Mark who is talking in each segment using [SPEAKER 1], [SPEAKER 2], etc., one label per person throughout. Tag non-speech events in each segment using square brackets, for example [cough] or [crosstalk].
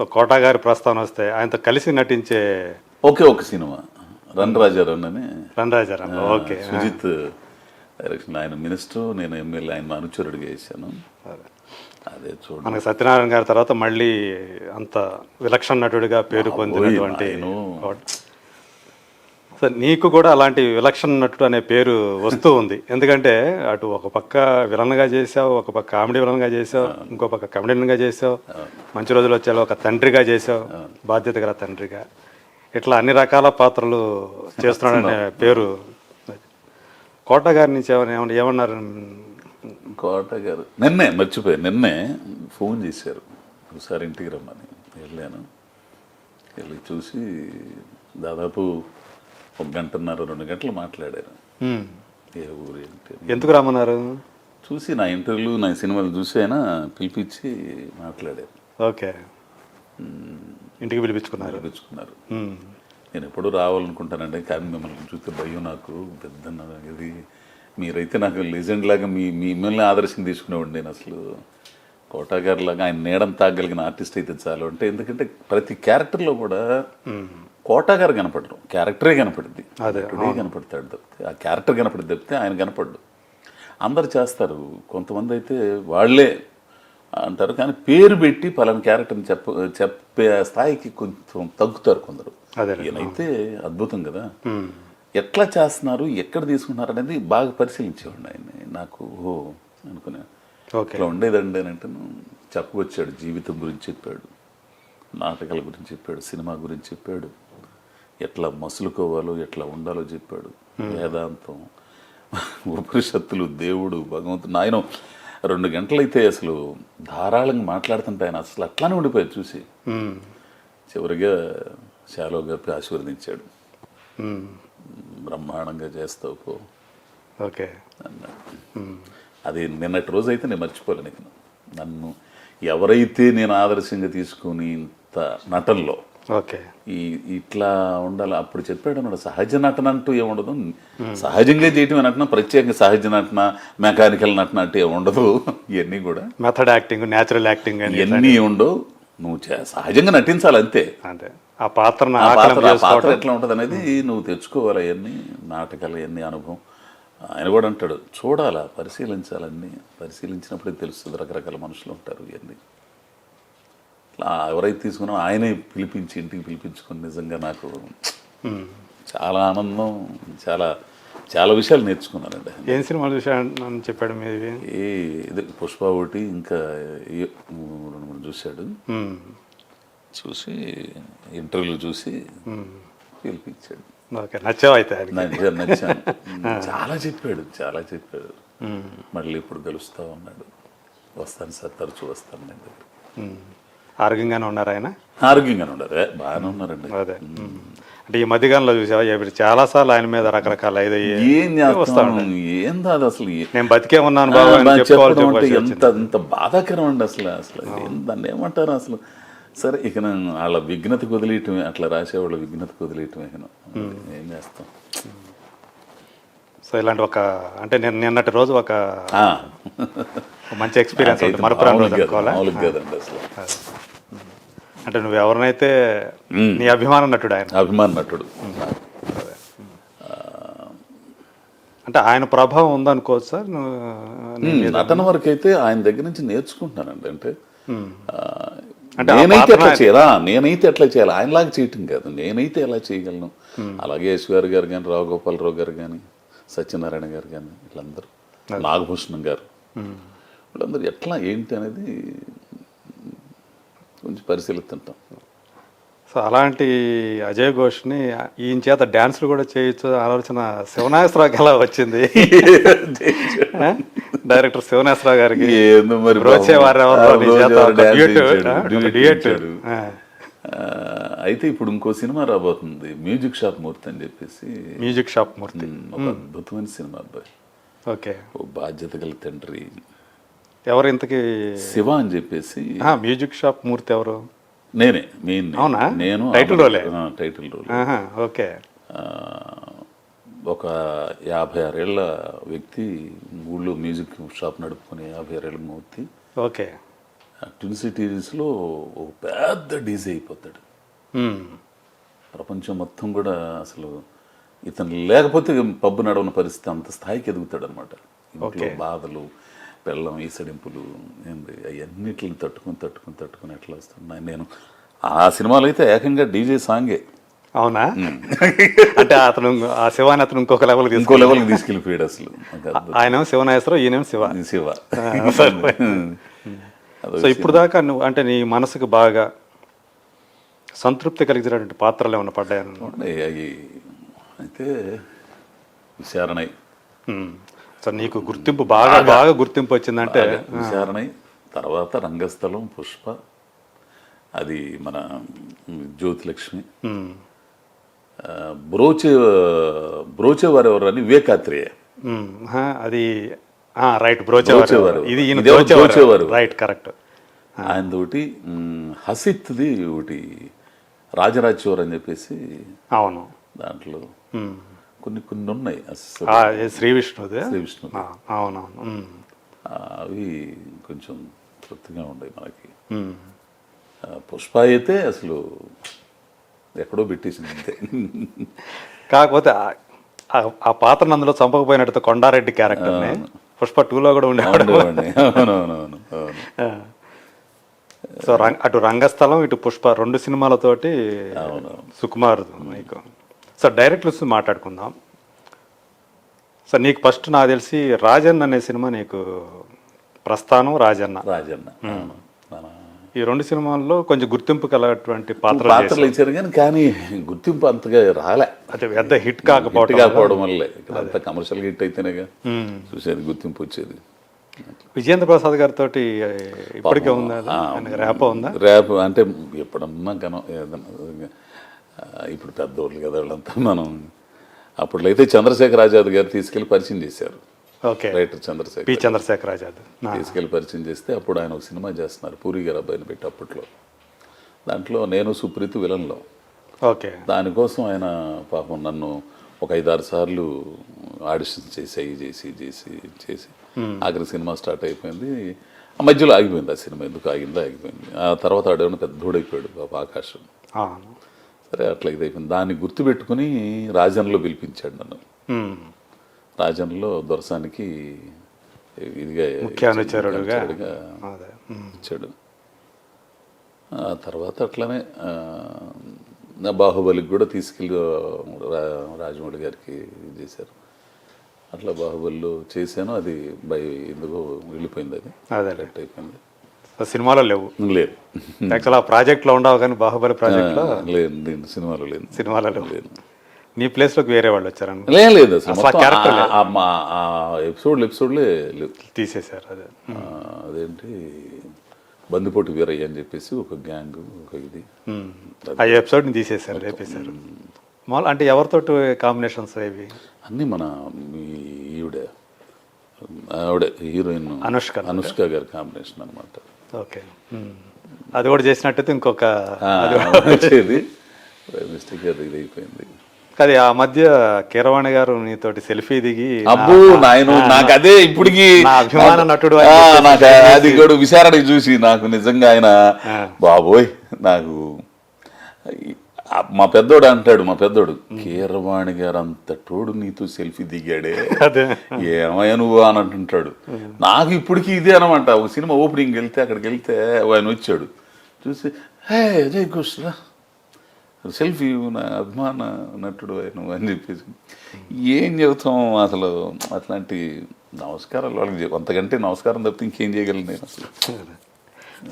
[SPEAKER 1] So quota గారి ప్రస్తావన వస్తే ఆయనతో కలిసి నటించే
[SPEAKER 2] ఒకే ఒక సినిమా. రన్ రాజా రన్ అని.
[SPEAKER 1] రణరాజారాం
[SPEAKER 2] ఆ,
[SPEAKER 1] ఓకే.
[SPEAKER 2] సుజిత్ డైరెక్షన్ ఆయన మినిస్టర్ నేను ఎమ్మెల్యే ఆయన అనుచరుడిగా వేసాను. అదే చూడండి
[SPEAKER 1] మనకు సత్యనారాయణ గారి తర్వాత మళ్ళీ అంత విలక్షణ నటుడిగా పేరు పొందినటువంటి
[SPEAKER 2] నాయనో.
[SPEAKER 1] కోట- సో నీకు కూడా అలాంటి విలక్షణ నటుడు అనే పేరు వస్తూ ఉంది. ఎందుకంటే అటు ఒక పక్క విలన్గా చేసావు ఒక పక్క కామెడీ విలన్గా చేసావు ఇంకో పక్క కమెడియన్గా చేసావు మంచి రోజులు వచ్చేలా ఒక తండ్రిగా చేసావు బాధ్యత గల తండ్రిగా. ఇట్లా అన్ని రకాల పాత్రలు చేస్తున్నాడనే పేరు. కోట గారి నుంచి ఏమన్నా ఏమన్నా- ఏమన్నారు?
[SPEAKER 2] కోట గారు. నిన్నే మర్చిపోయి నిన్నే ఫోన్ చేశారు. ఒకసారి ఇంటికి రమ్మని. వెళ్ళాను. వెళ్ళి చూసి దాదాపు ఒక గంటన్నర రెండు గంటలు మాట్లాడారు. ఏ ఊరు ఏంటి.
[SPEAKER 1] ఎందుకు రమ్మన్నారు?
[SPEAKER 2] చూసి నా ఇంటర్వ్యూలు నా సినిమాలు చూసి ఆయన పిలిపించి మాట్లాడారు.
[SPEAKER 1] ఓకే. ఇంటికి పిలిపించుకున్నారు.
[SPEAKER 2] పిలిపించుకున్నారు. నేను ఎప్పుడూ రావాలనుకుంటానంటే కానీ మిమ్మల్ని చూస్తే భయం నాకు. పెద్ద ఇది మీరైతే నాకు లెజెండ్ లాగా మీ మిమ్మల్ని ఆదర్శం తీసుకునేవాడు నేను అసలు. కోటా గారి లాగా ఆయన నీడం తాగలిగిన ఆర్టిస్ట్ అయితే చాలు. అంటే ఎందుకంటే ప్రతి క్యారెక్టర్లో కూడా కోటా గారు కనపడరు. క్యారెక్టరే కనపడుద్ది.
[SPEAKER 1] అదే,
[SPEAKER 2] నటుడే కనపడతాడు తప్పితే ఆ క్యారెక్టర్ కనపడి తప్పితే ఆయన కనపడ్డు. అందరు చేస్తారు. కొంతమంది అయితే వాళ్ళే అంటారు. కానీ పేరు పెట్టి పలానా క్యారెక్టర్ని చెప్ప చెప్పే స్థాయికి కొంచెం తగ్గుతారు కొందరు. ఈయనైతే అద్భుతం కదా. ఎట్లా చేస్తున్నారు ఎక్కడ తీసుకుంటున్నారు అనేది బాగా పరిశీలించేవాడిని ఆయన్ని. నాకు ఓ అనుకునే. ఇట్లా ఉండేదండి అని అంటే చెప్పవచ్చాడు జీవితం గురించి చెప్పాడు. నాటకాల గురించి చెప్పాడు. సినిమా గురించి చెప్పాడు. ఎట్లా మసులుకోవాలో ఎట్లా ఉండాలో చెప్పాడు. వేదాంతం ఉపనిషత్తులు దేవుడు భగవంతుడు ఆయన రెండు గంటలైతే అసలు ధారాళంగా మాట్లాడుతుంటే ఆయన అసలు అట్లానే ఉండిపోయాడు చూసి. చివరిగా శాలో గప్పి ఆశీర్వదించాడు.
[SPEAKER 1] హ్మ్.
[SPEAKER 2] బ్రహ్మాండంగా చేస్తావు పో.
[SPEAKER 1] ఓకే.
[SPEAKER 2] అది నిన్నటి రోజు అయితే నేను మర్చిపోలేను నన్ను ఎవరైతే నేను ఆదర్శంగా తీసుకుని ఇంత నటనలో
[SPEAKER 1] ఓకే.
[SPEAKER 2] ఈ ఇట్లా ఉండాలి. అప్పుడు చెప్పాడు అన్నాడు సహజ నటన అంటూ ఏముండదు సహజంగా చేయటం నటన ప్రత్యేకంగా సహజ నటన మెకానికల్ నటన అంటే ఉండదు. ఇవన్నీ కూడా
[SPEAKER 1] మెథడ్ యాక్టింగ్ న్యాచురల్ యాక్టింగ్
[SPEAKER 2] ఇవన్నీ ఉండవు. నువ్వు సహజంగా నటించాలి అంతే.
[SPEAKER 1] అంతే. ఆ
[SPEAKER 2] పాత్ర పాత్ర ఎట్లా ఉంటుంది అనేది నువ్వు తెచ్చుకోవాలి అవన్నీ నాటకాలు అవన్నీ అనుభవం. ఆయన కూడా అంటాడు చూడాలా పరిశీలించాలన్నీ పరిశీలించినప్పుడే తెలుస్తుంది రకరకాల మనుషులు ఉంటారు ఇవన్నీ. ఎవరైతే తీసుకున్నా ఆయనే పిలిపించి ఇంటికి పిలిపించుకొని నిజంగా నాకు. చాలా ఆనందం చాలా చాలా విషయాలు నేర్చుకున్నానండి.
[SPEAKER 1] ఏం సినిమాలు చూశాను చెప్పాడు మీది
[SPEAKER 2] ఏ ఇది పుష్ప ఒకటి ఇంకా రెండు మూడు చూశాడు. చూసి ఇంటర్వ్యూలు చూసి పిలిపించాడు.
[SPEAKER 1] ఓకే నచ్చావు అయితే
[SPEAKER 2] నచ్చాను [laughs] చాలా చెప్పాడు చాలా చెప్పాడు. మళ్ళీ ఇప్పుడు కలుస్తా ఉన్నాడు. వస్తాను సార్ తరచూ వస్తాను నేను.
[SPEAKER 1] ఆరోగ్యంగానే ఉన్నారు ఆయన?
[SPEAKER 2] ఆరోగ్యంగానే ఉన్నారు. బాగానే ఉన్నారండి.
[SPEAKER 1] అదే. అంటే ఈ మధ్యకాలంలో చూసావా? ఇప్పుడు చాలా సార్లు ఆయన మీద రకరకాల
[SPEAKER 2] ఏం చేస్తాను అది అసలు.
[SPEAKER 1] నేను బతికే ఉన్నాను బాబు
[SPEAKER 2] ఎంత ఎంత బాధాకరం అండి అసలు అసలు. దాన్ని ఏమంటారు అసలు? సరే ఇక నేను వాళ్ళ విఘ్నతకు వదిలేయటమే అట్లా రాసేవాళ్ళ విఘ్నతకు వదిలేయటమే ఇక ఏం చేస్తాం?
[SPEAKER 1] సో ఇలాంటి ఒక అంటే నేను నిన్నటి రోజు ఒక మంచి ఎక్స్పీరియన్స్ మరపురాని రోజు
[SPEAKER 2] కాదు,
[SPEAKER 1] అనుకోవాలా?
[SPEAKER 2] అసలు.
[SPEAKER 1] అంటే నువ్వు ఎవరినైతే నీ అభిమాన నటుడు ఆయన.
[SPEAKER 2] అభిమాన నటుడు.
[SPEAKER 1] అంటే ఆయన ప్రభావం ఉందనుకోవచ్చు సార్?
[SPEAKER 2] నటన వరకు అయితే ఆయన దగ్గర నుంచి నేర్చుకుంటున్నానండి. అంటే
[SPEAKER 1] అంటే
[SPEAKER 2] నేనైతే ఎట్లా చేయాలా? నేనైతే ఎట్లా చేయాలి? ఆయనలాగా చేయటం కాదు. నేనైతే ఎలా చేయగలను? అలాగే యశ్వర్ గారు కానీ రావు గోపాలరావు గారు కానీ సత్యనారాయణ గారు కానీ వీళ్ళందరూ నాగభూషణం గారు. వీళ్ళందరూ ఎట్లా ఏంటి అనేది పరిశీలిస్తుంటాం.
[SPEAKER 1] సో అలాంటి అజయ్ ఘోష్ని ఈయన చేత డాన్సులు కూడా చేయొచ్చు ఆలోచన శివనాగేశ్వరరావుకి ఎలా వచ్చింది? [laughs] డైరెక్టర్ శివనాగేశ్వరరావు గారికి.
[SPEAKER 2] అయితే ఇప్పుడు ఇంకో సినిమా రాబోతుంది మ్యూజిక్ షాప్ మూర్తి అని చెప్పేసి.
[SPEAKER 1] Music shop Murthy.
[SPEAKER 2] ఒక అద్భుతమైన సినిమా అబ్బాయి.
[SPEAKER 1] ఓకే.
[SPEAKER 2] ఓ బాధ్యత గల తండ్రి.
[SPEAKER 1] ఎవరు ఇంతకి?
[SPEAKER 2] శివ అని చెప్పేసి
[SPEAKER 1] మ్యూజిక్ షాప్ మూర్తి ఎవరు?
[SPEAKER 2] నేనే మెయిన్
[SPEAKER 1] అవునా?
[SPEAKER 2] నేను
[SPEAKER 1] టైటిల్ రోలే?
[SPEAKER 2] Title role.
[SPEAKER 1] ఓకే.
[SPEAKER 2] ఒక యాభై ఆరేళ్ళ వ్యక్తి ఊళ్ళో మ్యూజిక్ షాప్ నడుపుకునే యాభై ఆరేళ్ళ మూర్తి.
[SPEAKER 1] ఓకే.
[SPEAKER 2] ట్విన్ సిటీస్లో ఒక పెద్ద డీజే అయిపోతాడు. ప్రపంచం మొత్తం కూడా అసలు ఇతను లేకపోతే పబ్బు నడవని పరిస్థితి అంత స్థాయికి ఎదుగుతాడు అనమాట ఇంట్లో బాధలు బెల్లం ఈసడింపులు ఏంది అవన్నిటిని తట్టుకుని తట్టుకుని తట్టుకుని ఎట్లా వస్తున్నాయి? నేను ఆ సినిమాలో అయితే ఏకంగా డీజే సాంగే.
[SPEAKER 1] అవునా? అంటే అతను ఆ శివాని అతను ఇంకొక లెవెల్
[SPEAKER 2] ఇంకో లెవెల్కి తీసుకెళ్ళిపోయాడు అసలు.
[SPEAKER 1] ఆయన శివనాగేశ్వరం ఈయన శివ?
[SPEAKER 2] శివ.
[SPEAKER 1] సో ఇప్పుడు దాకా నువ్వు అంటే నీ మనసుకు బాగా సంతృప్తి కలిగించినటువంటి పాత్రలు ఏమైనా పడ్డాయని.
[SPEAKER 2] అవి అయితే విచారణై
[SPEAKER 1] మ్మ్. సో నీకు గుర్తింపు బాగా బాగా గుర్తింపు వచ్చిందంటే
[SPEAKER 2] విచారణై తర్వాత రంగస్థలం పుష్ప అది మన జ్యోతిలక్ష్మి. ఆ, బ్రోచే బ్రోచేవారు ఎవరు అని వివేకాత్రేయ
[SPEAKER 1] అది రైట్ బ్రోచేవారు. ఇది బ్రోచేవారు. రైట్ కరెక్ట్
[SPEAKER 2] ఆయన తోటి హసిత్ది ఒకటి రాజరాజేశ్వర్ అని చెప్పేసి
[SPEAKER 1] అవును
[SPEAKER 2] దాంట్లో. కొన్ని కొన్ని ఉన్నాయి.
[SPEAKER 1] శ్రీ విష్ణుది?
[SPEAKER 2] శ్రీ విష్ణు
[SPEAKER 1] అవునవును.
[SPEAKER 2] అవి కొంచెం తృప్తిగా ఉన్నాయి మనకి. పుష్ప అయితే అసలు ఎక్కడో పెట్టేసింది అంతే.
[SPEAKER 1] కాకపోతే ఆ- పాత్రను అందులో చంపకపోయినట్టు కొండారెడ్డి క్యారెక్టర్ని పుష్ప టూలో కూడా ఉండేవాడు.
[SPEAKER 2] అవునవునవును అవును.
[SPEAKER 1] సో అటు రంగస్థలం ఇటు పుష్ప రెండు సినిమాలతోటి
[SPEAKER 2] అవును.
[SPEAKER 1] సుకుమార్ నీకు. సో డైరెక్ట్ చూసి మాట్లాడుకుందాం. సో నీకు ఫస్ట్ నాకు తెలిసి రాజన్ అనే సినిమా నీకు ప్రస్థానం రాజన్న.
[SPEAKER 2] రాజన్న.
[SPEAKER 1] ఈ రెండు సినిమాల్లో కొంచెం గుర్తింపు కలగటువంటి పాత్రలు
[SPEAKER 2] పాత్రలు ఇచ్చారు కానీ కానీ గుర్తింపు అంతగా రాలే.
[SPEAKER 1] అంటే పెద్ద హిట్ కాకపోవటం
[SPEAKER 2] కాకపోవడం వల్లే. అంతా కమర్షియల్ హిట్ అయితేనేగా
[SPEAKER 1] మ్మ్.
[SPEAKER 2] చూసేది గుర్తింపు వచ్చేది.
[SPEAKER 1] విజేంద్ర ప్రసాద్ గారితో ఇప్పటికే ఉందా రేప ఉందా?
[SPEAKER 2] రేపు అంటే ఎప్పుడన్నా కనం ఇప్పుడు పెద్దోళ్ళు కదా వాళ్ళంతా మనం. అప్పుడు అయితే చంద్రశేఖర్ ఆజాద్ గారు తీసుకెళ్ళి పరిచయం చేశారు.
[SPEAKER 1] Okay.
[SPEAKER 2] Writer Chandrasekhar
[SPEAKER 1] P Chandrasekhar Azad.
[SPEAKER 2] తీసుకెళ్ళి పరిచయం చేస్తే అప్పుడు ఆయన ఒక సినిమా చేస్తున్నారు పూరి గారు అబ్బాయిని పెట్టి అప్పట్లో. దాంట్లో నేను సుప్రీత్ విలన్లో.
[SPEAKER 1] ఓకే.
[SPEAKER 2] దానికోసం ఆయన పాపం నన్ను ఒక ఐదారు సార్లు ఆడిషన్ చేసి అవి చేసి చేసి చేసి ఆఖరి సినిమా స్టార్ట్ అయిపోయింది. ఆ మధ్యలో ఆగిపోయింది ఆ సినిమా ఎందుకు ఆగిందో ఆగిపోయింది. ఆ తర్వాత ఆడేమన్నా పెద్దోడైపోయాడు పాప ఆకాశం. సరే అట్లా ఇదైపోయింది దాన్ని గుర్తుపెట్టుకుని రాజన్లో పిలిపించాడు నన్ను. రాజన్లో దొరసానికి ఇదిగా. ఇచ్చాడు ఆ తర్వాత అట్లనే నా బాహుబలికి కూడా తీసుకెళ్ళి రాజమౌళి గారికి చేశారు. అట్లా బాహుబలిలో చేశాను. అది బై ఎందుకో వెళ్ళిపోయింది అది.
[SPEAKER 1] అదే
[SPEAKER 2] కరెక్ట్ అయిపోయింది.
[SPEAKER 1] సినిమాలో లేవు.
[SPEAKER 2] లేదు
[SPEAKER 1] యాక్చువల్ ఆ ప్రాజెక్ట్లో ఉండవు కానీ బాహుబలి ప్రాజెక్ట్లో
[SPEAKER 2] లేదు సినిమాలో లేదు
[SPEAKER 1] సినిమాలో లేవు. నీ ప్లేస్లోకి వేరే వాళ్ళు వచ్చారని
[SPEAKER 2] లేదు లేదు అసలు
[SPEAKER 1] ఆ
[SPEAKER 2] ఎపిసోడ్లు ఎపిసోడ్లే లేవు.
[SPEAKER 1] తీసేశారు అదే.
[SPEAKER 2] అదేంటి? బందిపోటు వీరయ్య అని చెప్పేసి ఒక గ్యాంగ్ ఒక ఇది.
[SPEAKER 1] ఆ ఎపిసోడ్ని తీసేశారు లేపేశారు. మామూలు అంటే ఎవరితో కాంబినేషన్స్ ఇవి?
[SPEAKER 2] అన్నీ మన ఈవిడ. ఆవిడ హీరోయిన్
[SPEAKER 1] అనుష్క.
[SPEAKER 2] అనుష్క. గారి కాంబినేషన్ అనమాట
[SPEAKER 1] ఓకే. అది కూడా చేసినట్టయితే ఇంకొక
[SPEAKER 2] వచ్చేది మిస్టేక్ అది అయిపోయింది
[SPEAKER 1] అది ఆ మధ్య కీరవాణి గారు నీతోటి సెల్ఫీ దిగి
[SPEAKER 2] అబ్బో నాయన నాకు అదే ఇప్పటికి
[SPEAKER 1] అభిమాన నటుడు
[SPEAKER 2] నాకు అది కూడా విచారణ చూసి నాకు నిజంగా ఆయన. బాబోయ్ నాకు మా పెద్దోడు అంటాడు మా పెద్దోడు కీరవాణి గారు అంత తోడు నీతో సెల్ఫీ దిగాడే.
[SPEAKER 1] అదే.
[SPEAKER 2] ఏమయ్యా నువ్వు? అని అంటుంటాడు నాకు ఇప్పటికీ ఇదే అనమాట ఒక సినిమా ఓపెనింగ్ వెళ్తే అక్కడికి వెళ్తే ఆయన వచ్చాడు. చూసి హే అజయ్ ఘోష్ రా సెల్ఫీ నా అభిమాన నటుడు ఆయన అని చెప్పేసి. ఏం చెబుతాం అసలు? అట్లాంటి నమస్కారాలు వాళ్ళకి అంతకంటే నమస్కారం తప్పితే ఇంకేం చేయగలను నేను అసలు?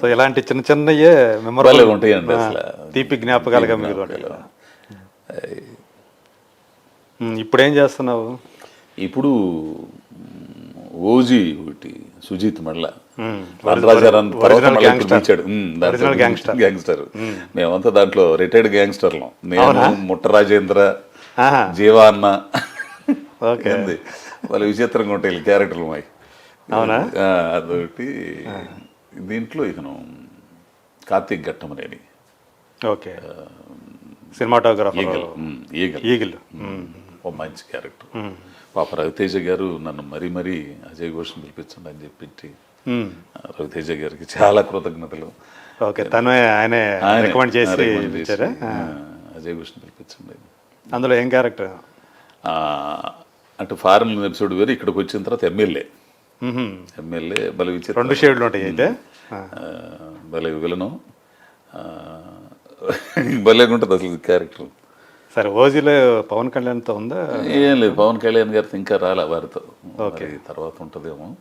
[SPEAKER 1] సో ఇలాంటి చిన్న చిన్నయే
[SPEAKER 2] భలే
[SPEAKER 1] మెమరబుల్
[SPEAKER 2] ఉంటాయండి
[SPEAKER 1] తీపి జ్ఞాపకాలుగా మిగిలి. మ్మ్. ఇప్పుడు ఏం చేస్తున్నావు?
[SPEAKER 2] ఇప్పుడు ఓజీ ఒకటి సుజీత్ మళ్ళా.
[SPEAKER 1] గ్యాంగ్స్టర్.
[SPEAKER 2] మేమంతా దాంట్లో రిటైర్డ్ గ్యాంగ్స్టర్లం నేను ముట్ట రాజేంద్ర. జీవా అన్న? వాళ్ళ విచిత్రంగా ఉంటాయి క్యారెక్టర్లు మావి
[SPEAKER 1] అవునా?
[SPEAKER 2] అదొకటి. దీంట్లో ఇతను Karthik Ghattamaneni
[SPEAKER 1] okay. Cinematographer.
[SPEAKER 2] Eagle. Eagle. ఓ మంచి క్యారెక్టర్. పాప రవితేజ గారు నన్ను మరీ మరీ అజయ్ ఘోష్ని పిలిపించండి అని చెప్పి. రవితేజ గారికి చాలా కృతజ్ఞతలు.
[SPEAKER 1] ఓకే తను ఆయనే రికమెండ్ చేసి
[SPEAKER 2] అజయ్ కృష్ణ పిలిపించండి
[SPEAKER 1] అందులో ఏం క్యారెక్టర్?
[SPEAKER 2] అంటే ఫారెన్ ఎపిసోడ్ వేరు ఇక్కడికి వచ్చిన తర్వాత ఎమ్మెల్యే. ఎమ్మెల్యే బల విచిత్ర
[SPEAKER 1] రెండు షేడ్లు ఉంటాయి అయితే.
[SPEAKER 2] భలే విలను. భలేగా ఉంటుంది అసలు క్యారెక్టర్.
[SPEAKER 1] సరే ఓజీలో పవన్ కళ్యాణ్తో ఉందా?
[SPEAKER 2] ఏం లేదు పవన్ కళ్యాణ్ గారితో ఇంకా రాలే వారితో. మరి తర్వాత ఉంటుందేమో.